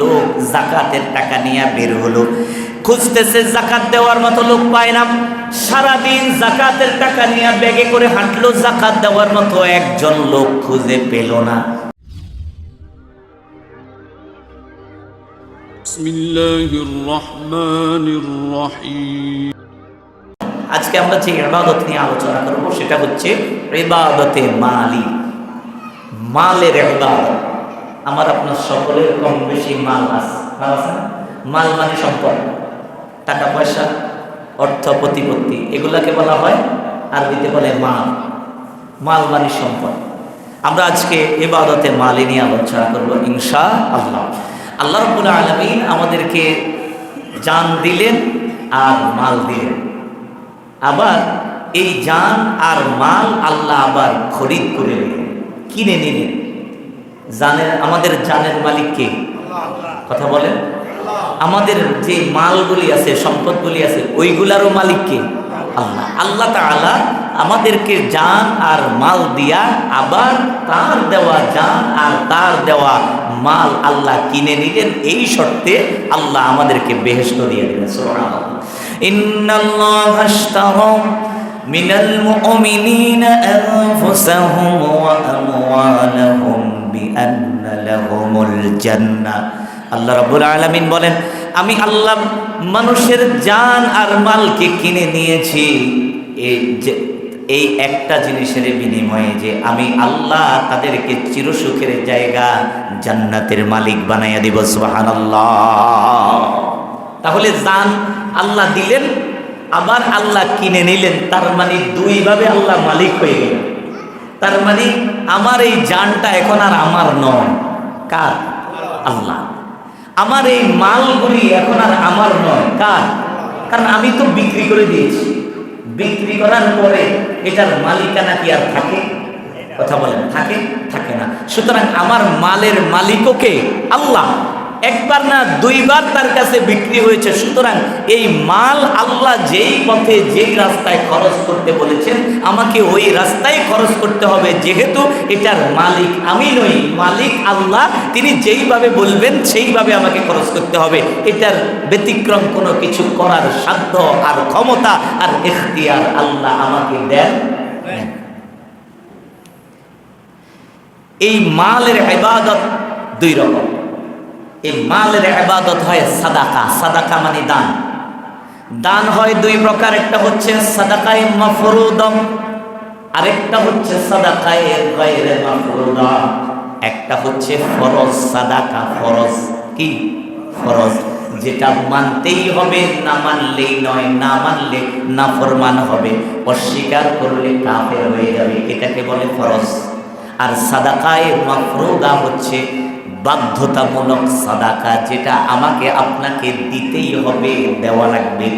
লোক জাকাতের টাকা নিয়ে বের হলো। খুঁজতেছে জাকাত দেওয়ার মতো লোক পায় না। সারাদিন জাকাতের টাকা নিয়ে ব্যাগে করে হাঁটলো জাকাত দেওয়ার মতো একজন লোক খুঁজে পেল না। আজকে আমরা যে ইবাদত নিয়ে আলোচনা করব সেটা হচ্ছে ইবাদতে মালি। মালের ইবাদত। আমার আপনার সকলের কম বেশি মাল আছে মাল আছে? মাল মানে সম্পদ। টাকা, পয়সা, অর্থ, প্রতিপত্তি, এগুলাকে বলা হয়, আরবিতে বলে মাল। মাল মানে সম্পদ। আমরা আজকে ইবাদতে মালি নিয়ে আলোচনা করব ইনশা আল্লাহ আল্লাহ রব্বুল আলমিন আমাদেরকে জান দিলেন আর মাল দিলেন। আবার এই জান আর মাল আল্লাহ আবার খরিদ করে নিলেন। কিনে নিলেন। জানের, আমাদের জানের মালিক কে? কথা বলেন। আমাদের যে মালগুলি আছে, সম্পদগুলি আছে, ওইগুলারও মালিক কে? আল্লাহ। আল্লাহ তাআলা আমাদেরকে জান আর মাল দিয়া আবার তার দেওয়া জান আর তার দেওয়া মাল আল্লাহ কিনে নিলেন। এই শর্তে আল্লাহ আমাদেরকে বেহেস্ত দিয়ে দিলেন। ইন্নাল্লাহ আশতারা মিনাল আল্লাহ রাব্বুল আলামিন বলেন, আমি আল্লাহ মানুষের জান আর মালকে কিনে নিয়েছি। এই এই একটা জিনিসের বিনিময়ে যে আমি আল্লাহ তাদেরকে চিরসুখের জায়গা জান্নাতের মালিক বানাইয়া দিব, সুবহানাল্লাহ। তাহলে জান আল্লাহ দিলেন, আবার আল্লাহ কিনে নিলেন, তার মানে দুইভাবে আল্লাহ মালিক হয়ে গেলেন। তার মানে আমার এই জানটা এখন আর আমার নয়। কার? আল্লাহ। আমার এই মালগুলি এখন আর আমার নয়। কার? কারণ আমি তো বিক্রি করে দিয়েছি। বিক্রি করার পরে এটার মালিকানা কি আর থাকে? কথা বলেন, থাকে? থাকে না। সুতরাং আমার মালের মালিককে আল্লাহ। একবার না দুইবার তার কাছে বিক্রি হয়েছে। সুতরাং এই মাল আল্লাহ যেই পথে যেই রাস্তায় খরচ করতে বলেছেন, আমাকে ওই রাস্তায় খরচ করতে হবে। যেহেতু এটার মালিক আমি নই, মালিক আল্লাহ, তিনি যেইভাবে বলবেন সেইভাবে আমাকে খরচ করতে হবে। এটার ব্যতিক্রম কোনো কিছু করার সাধ্য আর ক্ষমতা আর এখতিয়ার আল্লাহ আমাকে দেন এই মালের ইবাদত দুই রকম। এই মালের ইবাদত হয় সাদাকা। সাদাকা মানে দান। দান হয় দুই প্রকার। একটা হচ্ছে সাদাকায়ে মাফরুদম, আরেকটা হচ্ছে একটা হচ্ছে ফরজ, সাদাকা ফরজ। কি? ফরজ। যেটা মানতেই হবে, না মানলেই নয়, না মানলে নাফরমান হবে। অস্বীকার করলে কাফের হয়ে যাবে। এটাকে বলে ফরজ। আর সাদাকায়ে মাফরুদা হচ্ছে বাধ্যতামূলক সাদাকা যেটা আমাকে আপনাকে দিতেই হবে, দেওয়া লাগবে।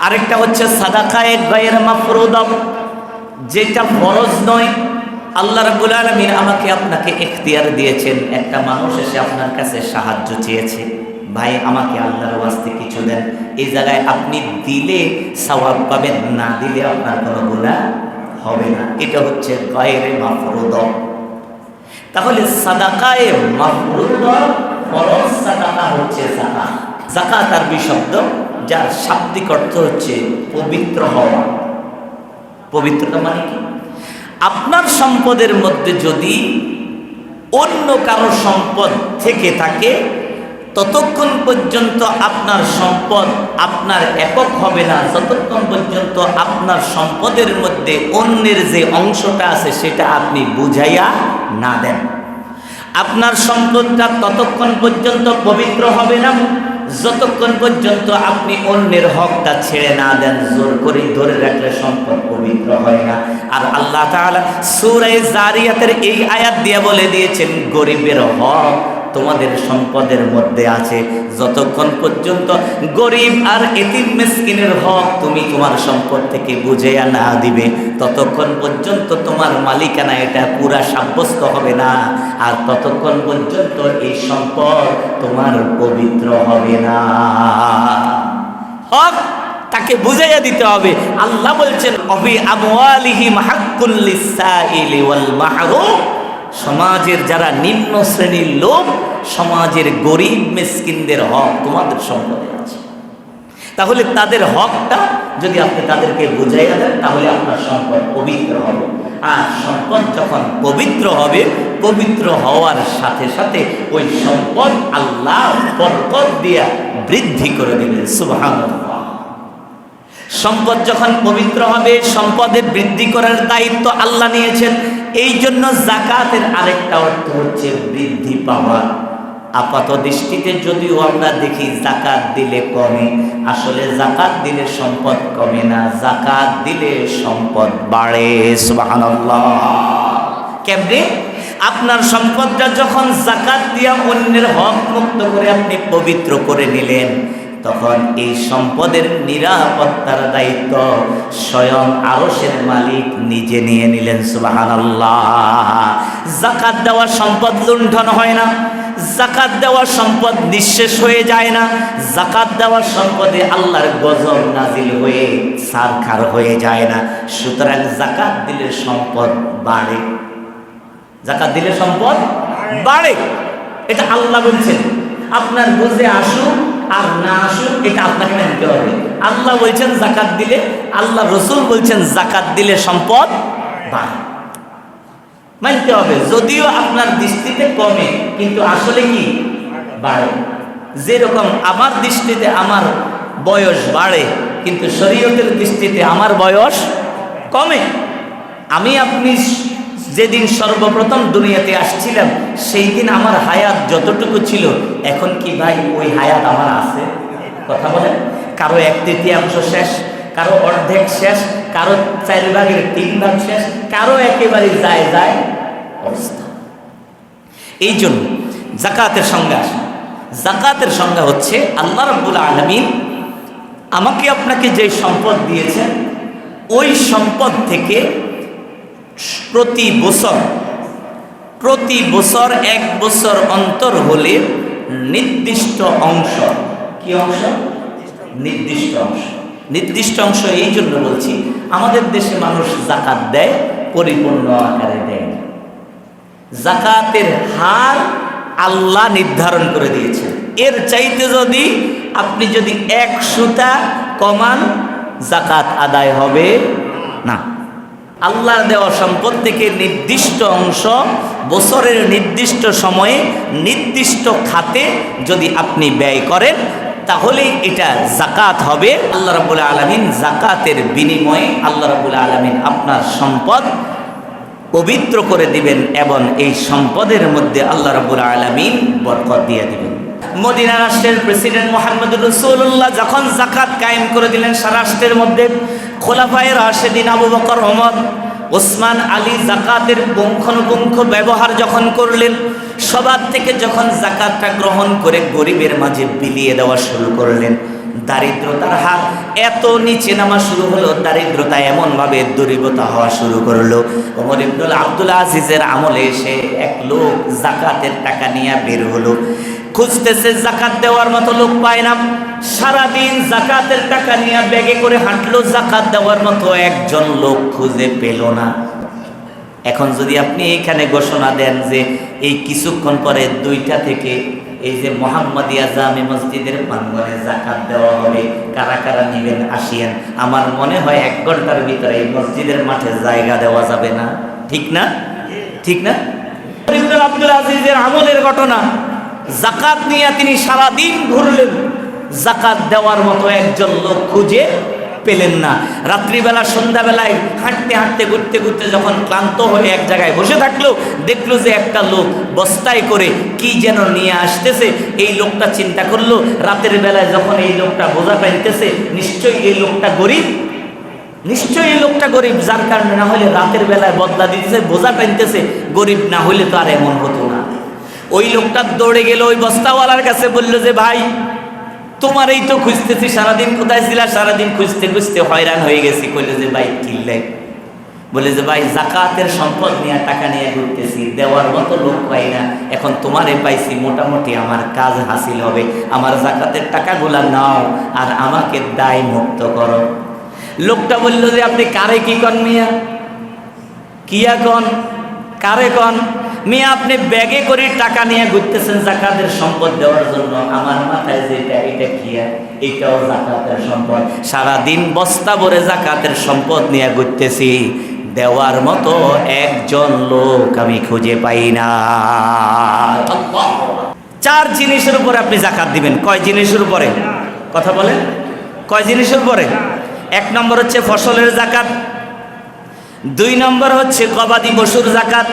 আরেকটা হচ্ছে সাদাকায়ে গায়ের মাফরুদম, যেটা ফরজ নয়। আল্লাহ রাব্বুল আলামিন আমাকে আপনাকে এখতিয়ার দিয়েছেন। একটা মানুষ এসে আপনার কাছে সাহায্য চেয়েছে। ভাই, আমাকে আল্লাহর ওয়াস্তে কিছু দেন। এই জায়গায় আপনি দিলে সওয়াব পাবেন, না দিলে আপনার কোনো গুনাহ হবে না। এটা হচ্ছে গায়ের মাফরুদম। তাহলে সাদাকায়ে মাফরুদ ফরজ সাদাকা হচ্ছে জাকা আরবি শব্দ, যার শাব্দিক অর্থ হচ্ছে পবিত্র হওয়া। পবিত্রতা মানে কি? আপনার সম্পদের মধ্যে যদি অন্য কারও সম্পদ থেকে থাকে ততক্ষণ পর্যন্ত আপনার সম্পদ আপনার একক হবে না। যতক্ষণ পর্যন্ত আপনার সম্পদের মধ্যে অন্যের যে অংশটা আছে, সেটা আপনি বুঝাইয়া না দেন। আপনার সম্পদটা ততক্ষণ পর্যন্ত পবিত্র হবে না। যতক্ষণ পর্যন্ত আপনি অন্যের হকটা ছেড়ে না দেন, জোর করে ধরে রাখলে সম্পদ পবিত্র হয় না। আর আল্লাহ তাআলা সূরা জারিয়াতের এই আয়াত দিয়ে বলে দিয়েছেন, গরিবের হক তোমাদের সম্পদের মধ্যে আছে। যতক্ষণ পর্যন্ত গরিব আর এতিম মিসকিনের হক তুমি তোমার সম্পদ থেকে বুঝে না দিবে, ততক্ষণ পর্যন্ত তোমার মালিকানা এটা পুরা সাব্যস্ত হবে না। আর ততক্ষণ পর্যন্ত এই সম্পদ তোমার পবিত্র হবে না। হক তাকে বুঝাইয়া দিতে হবে। আল্লাহ বলছেন, অবি আমওয়ালিহিম হাক্কুল লিসাইলি সমাজের যারা নিম্ন শ্রেণির লোক, সমাজের গরিব মিসকিনদের হক তোমাদের সম্পদে আছে। তাহলে তাদের হকটা যদি আপনি তাদেরকে বুঝাইয়া দেন, তাহলে আপনার সম্পদ পবিত্র হবে। আর সম্পদ যখন পবিত্র হবে, পবিত্র হওয়ার সাথে সাথে ওই সম্পদ আল্লাহ বরকত দিয়া বৃদ্ধি করে দেবেন। সুবহানাল্লাহ। সম্পদ যখন পবিত্র হবে সম্পদের বৃদ্ধি করার দায়িত্ব আল্লাহ নিয়েছেন। এই জন্য জাকাতের আরেকটা অর্থ হচ্ছে বৃদ্ধি পাওয়া। আপাত দৃষ্টিতে যদিও আমরা দেখি জাকাত দিলে কমে, আসলে জাকাত দিলে সম্পদ কমে না, জাকাত দিলে সম্পদ বাড়ে কেমনে? আপনার সম্পদটা যখন জাকাত দিয়া অন্যের হক মুক্ত করে আপনি পবিত্র করে নিলেন তখন এই সম্পদের নিরাপত্তার দায়িত্ব স্বয়ং আরসের মালিক নিজে নিয়ে নিলেন সুবহানাল্লাহ। জাকাত দেওয়া সম্পদ লুণ্ঠন হয় না জাকাত দেওয়া সম্পদ নিঃশেষ হয়ে যায় না জাকাত দেওয়ার সম্পদে আল্লাহর গজব নাজিল হয়ে সারখার হয়ে যায় না। সুতরাং জাকাত দিলে সম্পদ বাড়ে। জাকাত দিলে সম্পদ বাড়ে। এটা আল্লাহ বলছেন আপনার বুঝে আসুক আর না আসুক, এটা আপনাকে মানতে হবে। আল্লাহ বলছেন জাকাত দিলে, আল্লাহ রসুল বলছেন জাকাত দিলে সম্পদ বাড়ে। মানতে হবে, যদিও আপনার দৃষ্টিতে কমে, কিন্তু আসলে কি? বাড়ে। যেরকম আমার দৃষ্টিতে আমার বয়স বাড়ে, কিন্তু শরীয়তের দৃষ্টিতে আমার বয়স কমে। আমি আপনি যেদিন সর্বপ্রথম দুনিয়াতে আসছিলাম সেই দিন আমার হায়াত যতটুকু ছিল, এখন কি ভাই ওই হায়াত আমার আছে? কথা বলেন। কারও এক তৃতীয়াংশ শেষ, কারও অর্ধেক শেষ, কারও চার ভাগের তিন ভাগ শেষ, কারও একেবারে যায় যায় অবস্থা। এই জন্য জাকাতের সংজ্ঞা জাকাতের সংজ্ঞা হচ্ছে, আল্লাহ রব্বুল আলমিন আমাকে আপনাকে যে সম্পদ দিয়েছেন, ওই সম্পদ থেকে প্রতি বছর প্রতি বছর এক বছর অন্তর হলে নির্দিষ্ট অংশ, কি অংশ? নির্দিষ্ট অংশ। নির্দিষ্ট অংশ এই জন্য বলছি, আমাদের দেশে মানুষ জাকাত দেয়, পরিপূর্ণ আকারে দেয় জাকাতের হার আল্লাহ নির্ধারণ করে দিয়েছেন। এর চাইতে যদি আপনি যদি এক সুতা কমান, জাকাত আদায় হবে না। আল্লাহর দেওয়া সম্পদ থেকে নির্দিষ্ট অংশ বছরের নির্দিষ্ট সময়ে নির্দিষ্ট খাতে যদি আপনি ব্যয় করেন তাহলে এটা জাকাত হবে। আল্লাহ রাবুল আলমিন জাকাতের বিনিময়ে আল্লাহ রাবুল আলমিন আপনার সম্পদ পবিত্র করে দিবেন এবং এই সম্পদের মধ্যে আল্লাহ রাবুল আলমিন বরকত দিয়ে দিবেন। মদিনা রাষ্ট্রের প্রেসিডেন্ট মোহাম্মদ রসুল্লাহ যখন জাকাত কায়েম করে দিলেন রাষ্ট্রের মধ্যে, খোলাফায় রাশেদিন আবু বকর, ওমর, ওসমান, আলী জাকাতের পুঙ্খানুপুঙ্খ ব্যবহার যখন করলেন, সবার থেকে যখন জাকাতটা গ্রহণ করে গরিবের মাঝে বিলিয়ে দেওয়া শুরু করলেন, দারিদ্রতার হার এত নিচে নামা শুরু হলো, দারিদ্রতা এমনভাবে দরিদ্রতা হওয়া শুরু করল। ওমর ইবনুল আব্দুল আজিজের আমলে এসে এক লোক জাকাতের টাকা নিয়ে বের হলো। খুঁজতেছে, জাকাত দেওয়ার মতো লোক পায় না। সারাদিন জাকাতের টাকা নিয়ে ব্যাগে করে হাঁটলো, জাকাত দেওয়ার মতো একজন লোক খুঁজে পেল না। এখন যদি আপনি এখানে ঘোষণা দেন যে এই কিছুক্ষণ পরে দুইটা থেকে এই যে মোহাম্মদিয়া জামে মসজিদের প্রাঙ্গনে জাকাত দেওয়া হবে, কারা কারা নিবেন, আসিয়েন। আমার মনে হয় এক ঘণ্টার ভিতরে এই মসজিদের মাঠে জায়গা দেওয়া যাবে না। ঠিক না? ঠিক না? আব্দুল আজিজের আমলের ঘটনা। জাকাত নিয়ে তিনি সারাদিন ঘুরলেন। জাকাত দেওয়ার মতো একজন লোক খুঁজে পেলেন না। রাত্রিবেলা, সন্ধ্যাবেলায় হাঁটতে হাঁটতে, ঘুরতে ঘুরতে যখন ক্লান্ত হয়ে এক জায়গায় বসে থাকল, দেখল যে একটা লোক বস্তায় করে কি যেন নিয়ে আসতেছে। এই লোকটা চিন্তা করল, রাতের বেলায় যখন এই লোকটা বোঝা পাইতেছে, নিশ্চয়ই এই লোকটা গরিব। নিশ্চয়ই এই লোকটা গরিব, যার কারণে না হলে রাতের বেলায় বদলা দিতেছে, বোঝা টানতেছে গরিব না হইলে তো আর এমন হতো না। ওই লোকটা দৌড়ে গেল, ওই বস্তাওয়ালার কাছে বলল যে, ভাই তোমার এই তো খুঁজতেছি, সারাদিন কোথায় ছিলা? সারাদিন খুঁজতে খুঁজতে হয়রান হয়ে গেছি। কইলে যে, ভাই কিনলাই বলে যে, ভাই, জাকাতের সম্পদ নিয়ে টাকা নিয়ে ঘুরতেছি, দেওয়ার মতো লোক পাই না। এখন তোমারে পাইছি, মোটামুটি আমার কাজ হাসিল হবে। আমার জাকাতের টাকাগুলা নাও আর আমাকে দায় মুক্ত করো। লোকটা বলল যে, আপনি কারে কি কন মিয়া? কিয়া কন? কারে কন? মেয়ে, আপনি ব্যাগে করে টাকা নিয়ে ঘুরতেছেন জাকাতের সম্পদ দেওয়ার জন্য। আমার মাথায় যেটা এটা কি? এটাও জাকাতের সম্পদ। সারাদিন বস্তা ভরে জাকাতের সম্পদ নিয়ে ঘুরতেছি। দেওয়ার মতো একজন লোক আমি খুঁজে পাই না। চার জিনিসের উপরে আপনি জাকাত দিবেন। কয় জিনিসের উপরে? কথা বলেন। কয় জিনিসের উপরে? এক নম্বর হচ্ছে ফসলের জাকাত। দুই নম্বর হচ্ছে গবাদি পশুর জাকাত।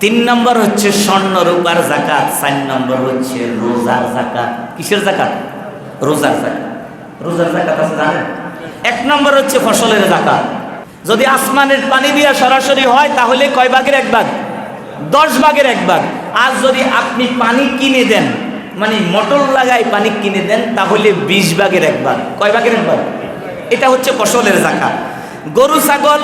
তিন নম্বর হচ্ছে স্বর্ণ রূপার জাকাত চার নম্বর হচ্ছে রোজার জাকাত কিসের জাকাত রোজার জাকাত রোজার জাকাত আছে, জানেন? এক নম্বর হচ্ছে ফসলের জাকাত যদি আসমানের পানি দিয়া সরাসরি হয়, তাহলে কয় ভাগের এক ভাগ? দশ ভাগের এক ভাগ। আর যদি আপনি পানি কিনে দেন মানে মটর লাগাই পানি কিনে দেন, তাহলে বিশ ভাগের এক ভাগ। কয় ভাগের এক ভাগ? এটা হচ্ছে ফসলের জাকাত গরু, ছাগল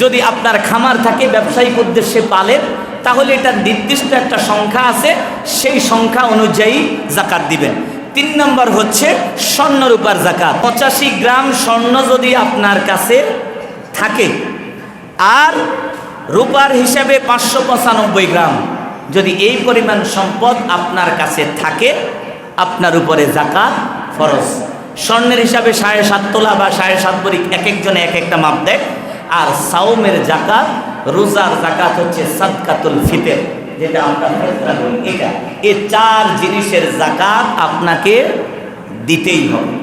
যদি আপনার খামার থাকে, ব্যবসায়িক উদ্দেশ্যে পালেন, তাহলে এটা নির্দিষ্ট একটা সংখ্যা আছে, সেই সংখ্যা অনুযায়ী জাকাত দিবেন। তিন নম্বর হচ্ছে স্বর্ণরূপার জাকাত। পঁচাশি গ্রাম স্বর্ণ যদি আপনার কাছে থাকে, আর রূপার হিসাবে পাঁচশো পঁচানব্বই গ্রাম যদি এই পরিমাণ সম্পদ আপনার কাছে থাকে, আপনার উপরে জাকাত ফরজ। স্বর্ণের হিসাবে সাড়ে সাত তোলা বা সাড়ে সাত বড়ি এক একজনে এক একটা মাপ দেয়। আর সাউমের জাকাত, রোজার জাকাত হচ্ছে সাদকাতুল ফিতের, যেটা আমরা এটা এই চার জিনিসের জাকাত আপনাকে দিতেই হবে।